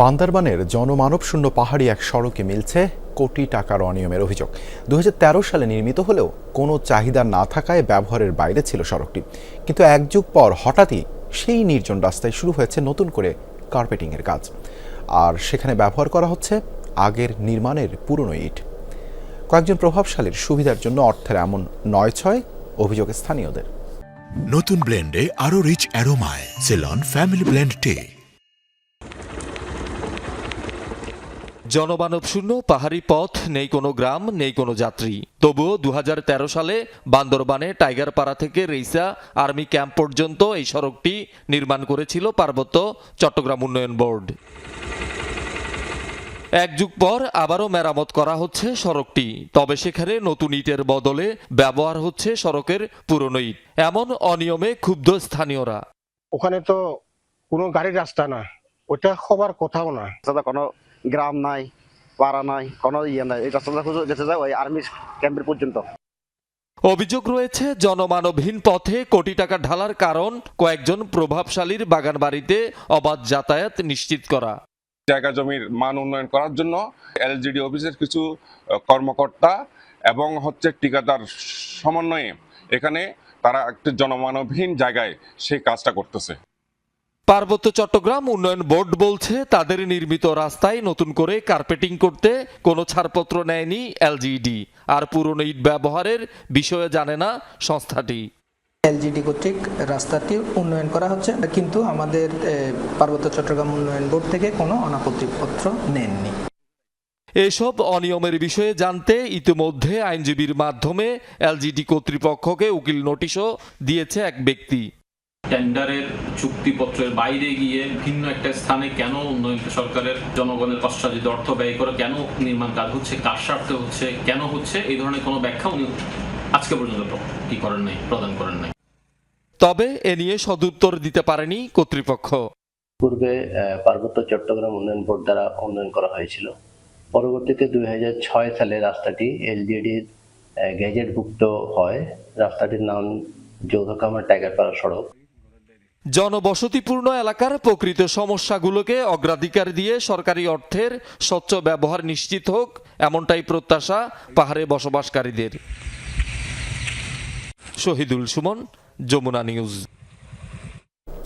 বান্দরবানের জনমানবশূন্য পাহাড়ি এক সড়কে মিলছে কোটি টাকার অনিয়মের অভিযোগ। দু হাজার তেরো সালে নির্মিত হলেও কোনো চাহিদা না থাকায় ব্যবহারের বাইরে ছিল সড়কটি। কিন্তু এক যুগ পর হঠাৎই সেই নির্জন রাস্তায় শুরু হয়েছে নতুন করে কার্পেটিংয়ের কাজ। আর সেখানে ব্যবহার করা হচ্ছে আগের নির্মাণের পুরনো ইট। কয়েকজন প্রভাবশালীর সুবিধার জন্য অর্থের এমন নয় ছয় অভিযোগ স্থানীয়দের। নতুন ব্লেন্ডে আরও রিচ অ্যারোমায় সেলন ফ্যামিলি ব্লেন্ড টে। জনমানব শূন্য পাহাড়ি পথ নেই কোনো গ্রাম নেই কোনো যাত্রী। তবুও দু হাজার তেরো সালে বান্দরবানে টাইগার পাড়া থেকে রেইসা আর্মি ক্যাম্প পর্যন্ত এই সড়কটি নির্মাণ করেছিল পার্বত্য চট্টগ্রাম উন্নয়ন বোর্ড। এক যুগ পর আবারও মেরামত করা হচ্ছে সড়কটি। তবে সেখানে নতুন ইটের বদলে ব্যবহার হচ্ছে সড়কের পুরনো ইট। এমন অনিয়মে ক্ষুব্ধ স্থানীয়রা। ওখানে তো কোনো গাড়ির রাস্তা না ওটা হবার কথাও না। কোনো গ্রাম নাই পাড়া নাই কোনো ইয়ে নাই। এই রাস্তাটা শুধু যেতে যায় ওই আর্মি ক্যাম্পের পর্যন্ত। অভিযোগ রয়েছে জনমানবহীন পথে কোটি টাকা ঢালার কারণ কয়েকজন প্রভাবশালীর বাগান বাড়িতে অবাধ যাতায়াত নিশ্চিত করা। জায়গা জমির মান উন্নয়ন করার জন্য এলজিডি অফিসের কিছু কর্মকর্তা এবং হচ্ছে ঠিকাদার সমন্বয়ে এখানে তারা একটি জনমানবহীন জায়গায় সেই কাজটা করতেছে। পার্বত্য চট্টগ্রাম উন্নয়ন বোর্ড বলছে তাদের নির্মিত রাস্তায় নতুন করে কার্পেটিং করতে কোনো ছাড়পত্র নেয়নি এলজিডি। আর পুরনো ইট ব্যবহারের বিষয়ে জানে না সংস্থাটি। এলজিডি কর্তৃক রাস্তাটি উন্নয়ন করা হচ্ছে কিন্তু আমাদের পার্বত্য চট্টগ্রাম উন্নয়ন বোর্ড থেকে কোনো অনাপত্তিপত্র নেননি। এসব অনিয়মের বিষয়ে জানতে ইতিমধ্যে আইনজীবীর মাধ্যমে এলজিডি কর্তৃপক্ষকে উকিল নোটিশও দিয়েছে এক ব্যক্তি। টেন্ডারের চুক্তিপত্রের বাইরে গিয়ে ভিন্ন একটা স্থানে কেন উন্নয়ন সরকারের জনগণের কষ্টার্জিত অর্থ ব্যয় করে কেন নির্মাণ কাজ হচ্ছে কার স্বার্থে হচ্ছে কেন হচ্ছে এই ধরনের কোনো ব্যাখ্যা উনি আজকে পর্যন্ত কি করেন নাই প্রদান করেন নাই। তবে এ নিয়ে সদুত্তর দিতে পারেনি কর্তৃপক্ষ। পূর্বে পার্বত্য চট্টগ্রাম উন্নয়ন বোর্ড দ্বারা উন্নয়ন করা হয়েছিল। পরবর্তীতে দুই হাজার ছয় সালে রাস্তাটি এলজিডির গ্যাজেটভুক্ত হয়। রাস্তাটির নাম যৌথকামার টাইগারপাড়া সড়ক। জনবসতিপূর্ণ এলাকার প্রকৃত সমস্যাগুলোকে অগ্রাধিকার দিয়ে সরকারি অর্থের স্বচ্ছ ব্যবহার নিশ্চিত হোক, এমনটাই প্রত্যাশা পাহাড়ে বসবাসকারীদের। শহীদুল সুমন, যমুনা নিউজ।